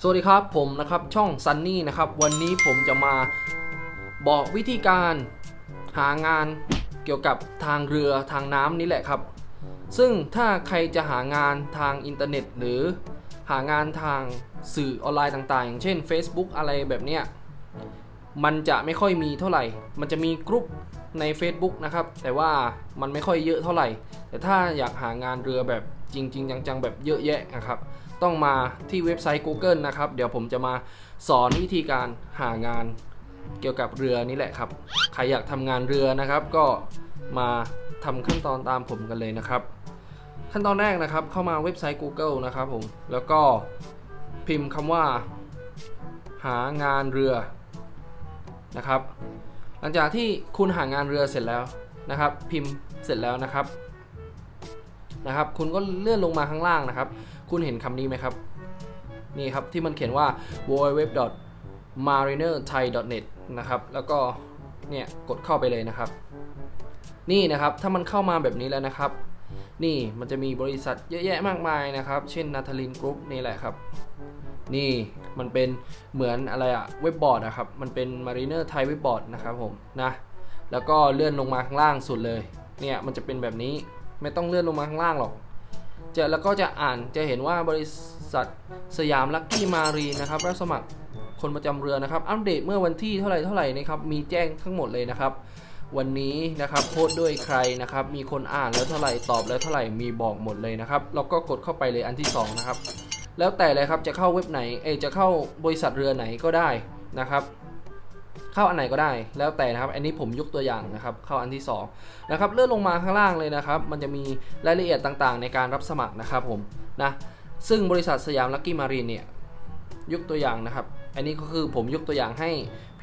สวัสดีครับผมนะครับช่องซันนี่นะครับวันนี้ผมจะมาบอกวิธีการหางานเกี่ยวกับทางเรือทางน้ำนี่แหละครับ ซึ่งถ้าใครจะหางานทางอินเทอร์เน็ต หรือหางานทางสื่อออนไลน์ต่างๆ อย่างเช่น Facebook อะไรแบบเนี้ยมันจะไม่ค่อยมีเท่าไหร่ มันจะมีกลุ่มใน Facebook นะครับ แต่ว่ามันไม่ค่อยเยอะเท่าไหร่ แต่ถ้าอยากหางานเรือแบบจริง ๆ จังๆ แบบเยอะแยะนะครับ ต้องมาที่เว็บไซต์ Google นะครับ เดี๋ยวผมจะมาสอนวิธีการหางานเกี่ยวกับเรือนี่แหละครับ ใครอยากทำงานเรือนะครับ ก็มาทำขั้นตอนตามผมกันเลยนะครับ ขั้นตอนแรกนะครับ เข้ามาเว็บไซต์ Google นะครับผม แล้วก็พิมพ์คำว่า หางานเรือนะครับ หลังจากที่คุณหางานเรือเสร็จแล้วนะครับ พิมพ์เสร็จแล้วนะครับนะครับ คุณก็เลื่อนลงมาข้างล่างนะครับ คุณเห็นคำนี้ไหมครับ นี่ครับที่มันเขียนว่า www.marinerthai.net นะครับ แล้วก็เนี่ยกดเข้าไปเลยนะครับ นี่นะครับถ้ามันเข้ามาแบบนี้แล้วนะครับ นี่มันจะมีบริษัทเยอะแยะมากมายนะครับ เช่นนาทาลินกรุ๊ปนี่แหละครับ นี่มันเป็นเหมือนอะไรอะเว็บบอร์ดนะครับ มันเป็น Mariner Thai เว็บบอร์ดนะครับผมนะแล้วก็เลื่อนลงมาข้างล่างสุดเลย เนี่ยมันจะเป็นแบบนี้ไม่ต้องเลื่อนลงมาข้างล่างหรอก จะแล้วก็จะอ่านจะเห็นว่าบริษัทสยามลักกี้มารีนะครับรับสมัครคนประจำเรือนะครับ อัปเดตเมื่อวันที่เท่าไหร่เท่าไหร่นะครับมีแจ้งทั้งหมดเลยนะครับ วันนี้นะครับโพสต์ด้วยใครนะครับ มีคนอ่านแล้วเท่าไหร่ตอบแล้วเท่าไหร่มีบอกหมดเลยนะครับเราก็กดเข้าไปเลยอันที่สองนะครับ แล้วแต่เลยครับจะเข้าเว็บไหนเอจะเข้าบริษัทเรือไหนก็ได้นะครับ เข้าอันไหนก็ได้ แล้วแต่นะครับ อันนี้ผมยกตัวอย่างนะครับ เข้าอันที่2นะครับ เลื่อนลงมาข้างล่างเลยนะครับ มันจะมีรายละเอียดต่างๆ ในการรับสมัครนะครับผมนะ ซึ่งบริษัทสยามลักกี้มารีนเนี่ยยกตัวอย่างนะครับ อันนี้ก็คือผมยกตัวอย่างให้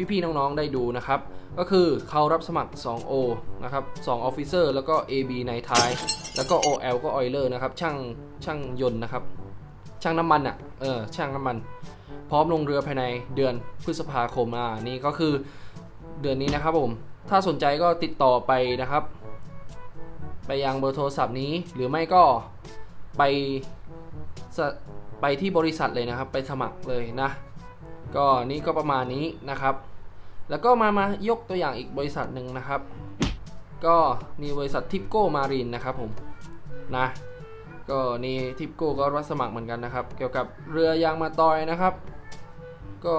พี่ๆน้องๆได้ดูนะครับ ก็คือเขารับสมัคร 2O นะครับ2 Officer แล้วก็ AB ในท้าย แล้วก็ OL ก็ Oiler นะครับ ช่างช่างยนต์นะครับ ช่างน้ำมันอะ่ะ เออ ช่างน้ำมัน พร้อมลงเรือภายในเดือนพฤษภาคมอ่านี่ก็คือเดือนนี้นะครับผมถ้าสนใจก็ติดต่อไปนะครับ ไปยังเบอร์โทรศัพท์นี้ หรือไม่ก็ไปไปที่บริษัทเลยนะครับ ไปสมัครเลยนะ ก็นี่ก็ประมาณนี้นะครับ แล้วก็มามายกตัวอย่างอีกบริษัทหนึ่งนะครับ ก็มีบริษัททิปโก้มารีนนะครับผมนะ ก็นี่ทิปโก้ก็รับสมัครเหมือนกันนะครับ เกี่ยวกับเรือยางมาตอยนะครับ ก็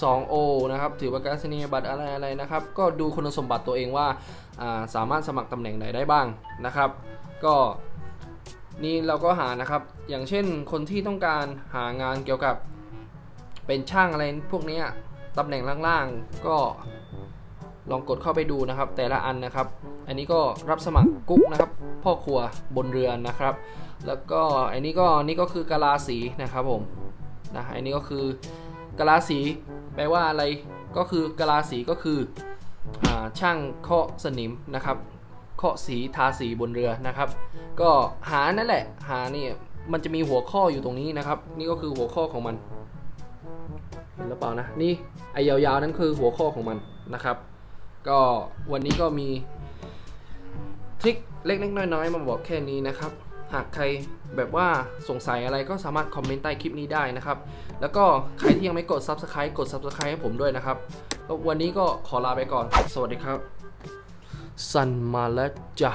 2O นะครับ ถือประกาศนียบัตรอะไรอะไรนะครับ ก็ดูคุณสมบัติตัวเองว่าาสามารถสมัครตำแหน่งไหนได้บ้างนะครับ ก็นี่เราก็หานะครับ อย่างเช่นคนที่ต้องการหางานเกี่ยวกับเป็นช่างอะไรพวกนี้ตำแหน่งล่างๆก็ลองกดเข้าไปดูนะครับ แต่ละอันนะครับ อันนี้ก็รับสมัครกุ๊กนะครับ พ่อครัวบนเรือนนะครับ แล้วก็อันนี้ก็นี่ก็คือกะลาสีนะครับผมนะอันนี้ก็คือกะลาสีแปลว่าอะไรก็คือกะลาสีก็คืออช่างเคาะสนิมนะครับเคาะสีทาสีบนเรือนะครับ ก็หานั่นแหละ หานี่มันจะมีหัวข้ออยู่ตรงนี้นะครับ นี่ก็คือหัวข้อของมันเห็นหรือเปล่านะนี่ไอยาวๆนั่นคือหัวข้อของมันนะครับ ก็วันนี้ก็มี ทริคเล็กๆน้อยๆมาบอกแค่นี้นะครับ หากใครแบบว่าสงสัยอะไรก็สามารถคอมเมนต์ใต้คลิปนี้ได้นะครับ แล้วก็ใครที่ยังไม่กด Subscribe กด Subscribe ให้ผมด้วยนะครับแล้ววันนี้ก็ขอลาไปก่อน สวัสดีครับ สันมาแล้วจ้า